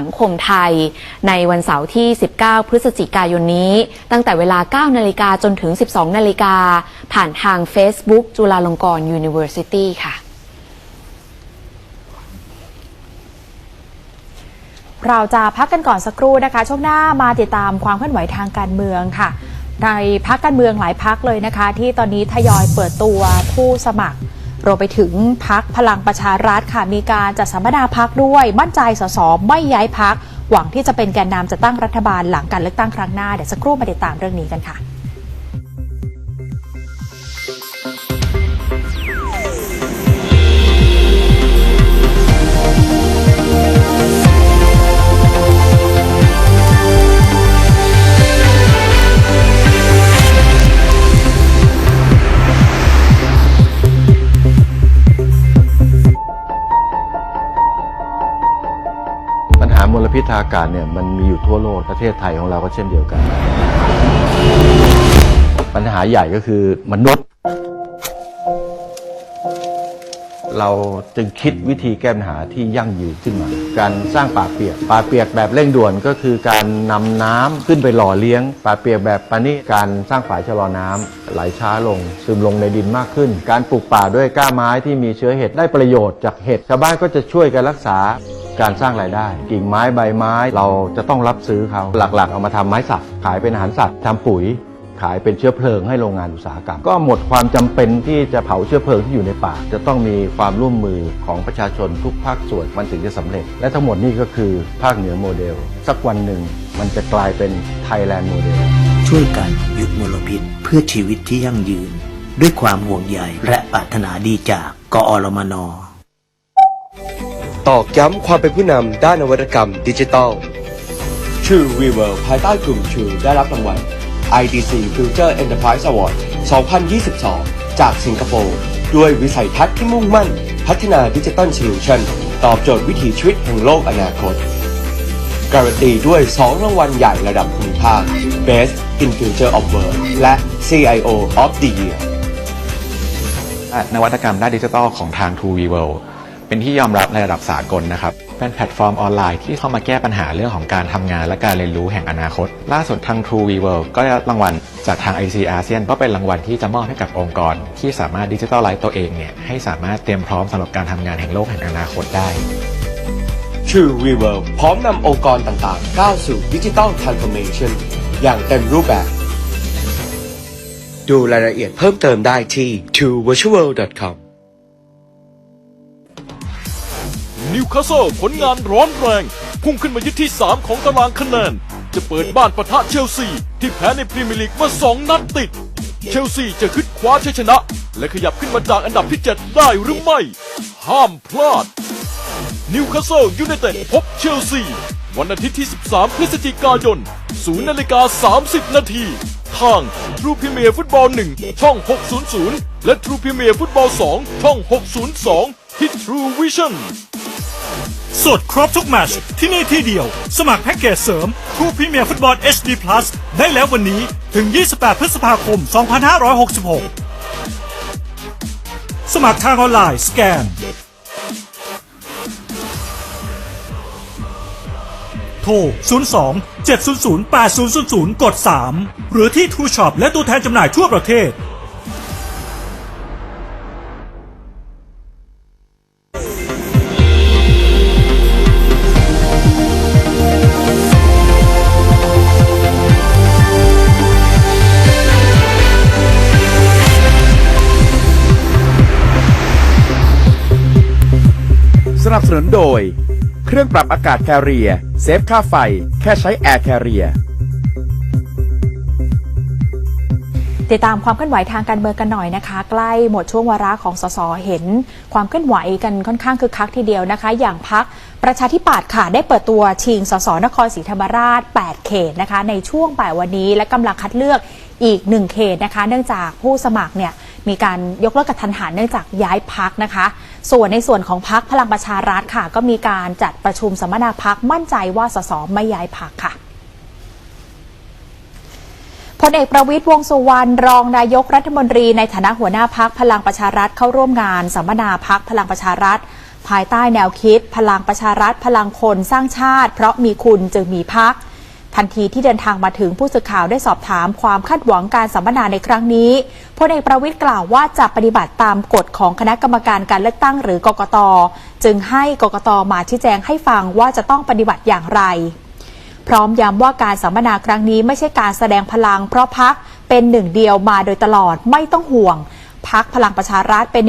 สังคมไทยในวันเสาร์ที่ 19 พฤศจิกายนนี้ ตั้งแต่เวลา 9 นาฬิกาจนถึง 12 นาฬิกา ผ่านทาง Facebook จุฬาลงกรณ์ University ค่ะ เราจะพักกันก่อนสักครู่นะคะ ช่วงหน้ามาติดตามความเคลื่อนไหวทางการเมืองค่ะ ในพักการเมืองหลายพักเลยนะคะ ที่ตอนนี้ทยอยเปิดตัวผู้สมัคร รวมไปถึงพักพลังประชารัฐค่ะมีการจัดสัมมนาพักด้วยมั่นใจสสไม่ย้ายพักหวังที่จะเป็นแกนนำจะตั้งรัฐบาลหลังการเลือกตั้งครั้งหน้าเดี๋ยวสักครู่มาติดตามเรื่องนี้กันค่ะ หามลพิษทางอากาศเนี่ยมันมีอยู่ทั่วโลกประเทศไทยของเราก็เช่นเดียวกัน ปัญหาใหญ่ก็คือมนุษย์ เราจึงคิดวิธีแก้ปัญหาที่ยั่งยืนขึ้นมา การสร้างป่าเปียกป่าเปียกแบบเร่งด่วนก็คือการนำน้ำขึ้นไปหล่อเลี้ยงป่าเปียกแบบปานี้การสร้างฝายชะลอน้ำไหลช้าลง ซึมลงในดินมากขึ้น การปลูกป่าด้วยก้าไม้ที่มีเชื้อเห็ดได้ประโยชน์จากเห็ดชาวบ้านก็จะช่วยกันรักษา การสร้างรายได้ กิ่งไม้ใบไม้เราจะต้องรับซื้อเขาหลักๆ เอามาทำไม้สักขายเป็นอาหารสัตว์ทำปุ๋ย ขายเป็นเชื้อเพลิงให้โรงงานอุตสาหกรรม ก็หมดความจำเป็นที่จะเผาเชื้อเพลิงที่อยู่ในป่า จะต้องมีความร่วมมือของประชาชนทุกภาคส่วนมันถึงจะสำเร็จ และทั้งหมดนี่ก็คือภาคเหนือโมเดล สักวันหนึ่งมันจะกลายเป็นไทยแลนด์โมเดลช่วยกันหยุดมลพิษเพื่อชีวิตที่ยั่งยืน ด้วยความห่วงใยและปรารถนาดีจากกอรมน ตอกย้ำความเป็นผู้นำด้านนวัตกรรมดิจิทัล True Weaver ภายใต้กลุ่ม True ได้รับรางวัล IDC Future Enterprise Award 2022 จากสิงคโปร์ ด้วยวิสัยทัศน์ที่มุ่งมั่น พัฒนาดิจิ t a ล Solution ตอบโจทย์วิถีชีวิตแห่งโลกอนาคต การันตีด้วย 2 รางวัลใหญ่ระดับภูมิภาค Best in Future of Work และ CIO of the Year นวัตกรรมด้านดิจิทัลของทาง True v World เป็นที่ยอมรับในระดับสากลนะครับ เป็นแพลตฟอร์มออนไลน์ที่เข้ามาแก้ปัญหาเรื่องของการทำงานและการเรียนรู้แห่งอนาคต ล่าสุดทาง True v World ก็ได้รับรางวัลจากทาง IC อาเซียนก็เป็นรางวัลที่จะมอบให้กับองค์กร ที่สามารถดิจิทัลไลซ์ตัวเองเนี่ยให้สามารถเตรียมพร้อมสำหรับการทำงานแห่งโลกแห่งอนาคตได้ True w e v e r พร้อมนำองค์กรต่างๆ ก้าวสู่ดิจิ t a ลทรานส์ฟอร์เมชันอย่างเต็มรูปแบบ ดูรายละเอียดเพิ่มเติมได้ที่ truevirtual.com นิวคาสเซิลผลงานร้อนแรง พุ่งขึ้นมายึดที่ 3 ของตารางคะแนน จะเปิดบ้านปะทะเชลซี ที่แพ้ในพรีเมียร์ลีกมา 2 นัดติด เชลซีจะขึ้นคว้าชัยชนะ และขยับขึ้นมาจากอันดับที่ 7 ได้หรือไม่ ห้ามพลาดนิวคาสเซิลยูไนเต็ดพบเชลซี วันอาทิตย์ที่ 13 พฤศจิกายน0นาฬิกา30 นาทีทาง True Premier Football 1ช่อง 600 และ True Premier Football 2ช่อง 602 ที่ True Vision สดครบทุกแมตชที่นี่ที่เดียว สมัครแพ็กเกจเสริมคู่พรีเมียร์ฟุตบอล HD Plus ได้แล้ววันนี้ถึง 28 พฤษภาคม 2566 สมัครทางออนไลน์สแกน โทร 02 700 8000 กด 3 หรือที่ True Shop และตัวแทนจำหน่ายทั่วประเทศ นับสนุนโดย เครื่องปรับอากาศแคเรีย เซฟค่าไฟ แค่ใช้แอร์แคเรียติดตามความเคลื่อนไหวทางการเมืองกันหน่อยนะคะ ใกล้หมดช่วงวาระของสสเห็น ความเคลื่อนไหวกันค่อนข้างคึกคักทีเดียวนะคะ อย่างพักประชาธิปัตย์ค่ะได้เปิดตัวชิงสสนครศรีธรรมราช 8 เขตนะคะ ในช่วงบ่ายวันนี้และกำลังคัดเลือกอีก 1 เขตนะคะ เนื่องจากผู้สมัครเนี่ย มีการยกเลิกกระทันหันเนื่องจากย้ายพักนะคะ ส่วนในส่วนของพักพลังประชารัฐค่ะ ก็มีการจัดประชุมสัมมนาพักมั่นใจว่าสสไม่ย้ายพักค่ะพลเอกประวิตยวงสุวรรณรองนายกรัฐมนตรีในฐานะหัวหน้าพักพลังประชารัฐเข้าร่วมงานสัมมนาพักพลังประชารัฐ ภายใต้แนวคิด พลังประชารัฐ พลังคนสร้างชาติ เพราะมีคุณจึงมีพัก ทันทีที่เดินทางมาถึงผู้สื่อข่าวได้สอบถามความคาดหวังการสัมมนาในครั้งนี้พลเอกประวิทย์กล่าวว่าจะปฏิบัติตามกฎของคณะกรรมการการเลือกตั้งหรือกกต จึงให้กกตมาชี้แจงให้ฟังว่าจะต้องปฏิบัติอย่างไร พร้อมย้ำว่าการสัมมนาครั้งนี้ไม่ใช่การแสดงพลัง เพราะพักเป็นหนึ่งเดียวมาโดยตลอดไม่ต้องห่วงพักพลังประชารัฐเป็น